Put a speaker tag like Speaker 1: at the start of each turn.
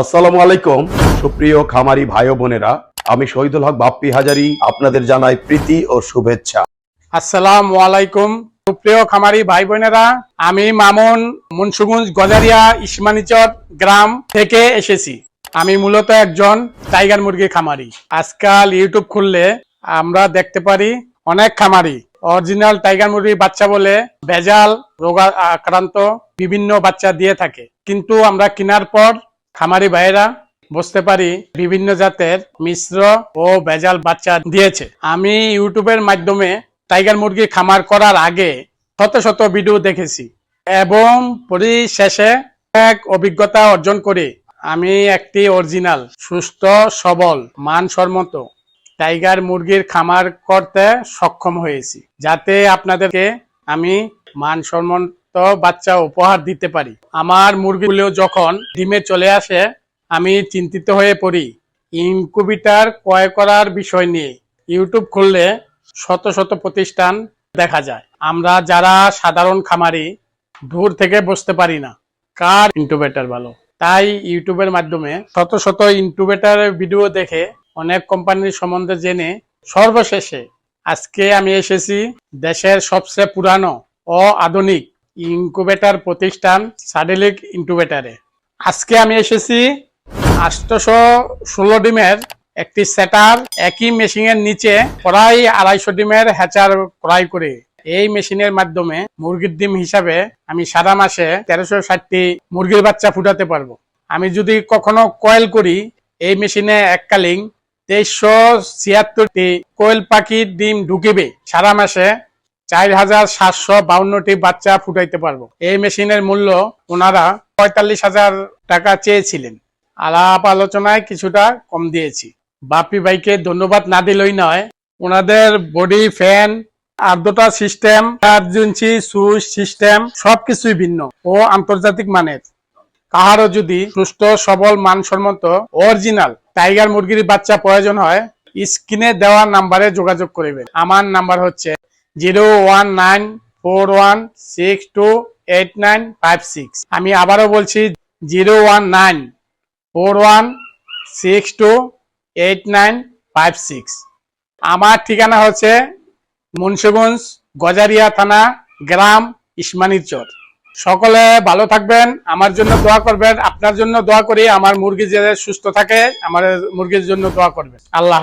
Speaker 1: আসসালামু আলাইকুম। সুপ্রিয় খামারি ভাই বোনেরা, আমি শহীদুল হক বাপ্পি হাজারি, আপনাদের জানাই প্রীতি ও শুভেচ্ছা।
Speaker 2: আসসালামু আলাইকুম। সুপ্রিয় খামারি ভাই বোনেরা, আমি মামুন মুন্সুগঞ্জ গজারিয়া ইসমানিচর গ্রাম থেকে এসেছি। আমি মূলত একজন টাইগার মুরগি খামারি। আজকাল ইউটিউব খুললে আমরা দেখতে পারি অনেক খামারি অরিজিনাল টাইগার মুরগি বাচ্চা বলে ভেজাল, রোগা আক্রান্ত বিভিন্ন বাচ্চা দিয়ে থাকে। কিন্তু আমরা কেনার পর খামারি ভাইয়েরা, বুঝতে পারি বিভিন্ন জাতের মিশ্র ও ভেজাল বাচ্চা দিয়েছে। আমি ইউটিউবের মাধ্যমে টাইগার মুরগি খামার করার আগে শত শত ভিডিও দেখেছি এবং পরিশেষে এক অভিজ্ঞতা অর্জন করে। আমি একটি অরিজিনাল, সুস্থ, সবল, মানসম্মত টাইগার মুরগির খামার করতে সক্ষম হয়েছি। যাতে আপনাদেরকে আমি মানসম্মত বাচ্চা উপহার দিতে পারি। আমার মুরগিগুলো যখন ডিমে চলে আসে, আমি চিন্তিত হয়ে পড়ি। ইনকুবিটার ক্রয় করার বিষয় নিয়ে। ইউটিউব খুললে শত শত প্রতিষ্ঠান দেখা যায়। আমরা যারা সাধারণ খামারি, দূর থেকে বুঝতে পারি না কার ইনকুবেটার ভালো। তাই ইউটিউবের মাধ্যমে শত শত ইনকুবেটারের ভিডিও দেখে অনেক কোম্পানির সম্বন্ধে জেনে সর্বশেষে আজকে আমি এসেছি দেশের সবচেয়ে পুরানো ও আধুনিক ইনকুবেটার প্রতিষ্ঠান সাডেলিক ইনকুবেটারে। আজকে আমি এসেছি আটশোশো ষোলো ডিমের একটি সেটার একই মেশিনের নিচে প্রায় আড়াইশো ডিমের হ্যাচার ক্রয় করে। এই মেশিনের মাধ্যমে মুরগির ডিম হিসাবে আমি সারা মাসে তেরোশো ষাটটি মুরগির বাচ্চা ফুটাতে পারব। আমি যদি কখনো কয়েল করি, এই মেশিনে এককালীন তেইশশো ছিয়াত্তরটি কোয়েল পাখির ডিম ঢুকিবে। সারা মাসে চার হাজার সাতশো বাউন্নটি বাচ্চা ফুটাইতে পারব। এই মেশিনের মূল্য ওনারা পঁয়তাল্লিশ হাজার টাকা চেয়েছিলেন। আলাপ আলোচনায় কিছুটা কম দিয়েছি। বাপি ভাইকে ধন্যবাদ না দিলেই নয়, ওনাদের বডি, ফ্যান, আর্দ্রতা সিস্টেম আর্জেন্সি সুইচ সিস্টেম সবকিছুই ভিন্ন ও আন্তর্জাতিক মানের। কাহারও যদি সুস্থ, সবল, মানসম্মত, অরিজিনাল টাইগার মুরগির বাচ্চা প্রয়োজন হয়, স্ক্রিনে দেওয়া নাম্বারে যোগাযোগ করবেন। আমার নাম্বার হচ্ছে zero one nine four one six two eight nine five six. আমি আবারও বলছি zero one nine four one six two eight nine five six. আমার ঠিকানা হচ্ছে মুন্সিগঞ্জ গজারিয়া থানা গ্রাম ইসমানিচর সকলে ভালো থাকবেন, আমার জন্য দোয়া করবেন, আপনার জন্য দোয়া করি, আমার মুরগি যে সুস্থ থাকে, আমার মুরগির জন্য দোয়া করবেন। আল্লাহ।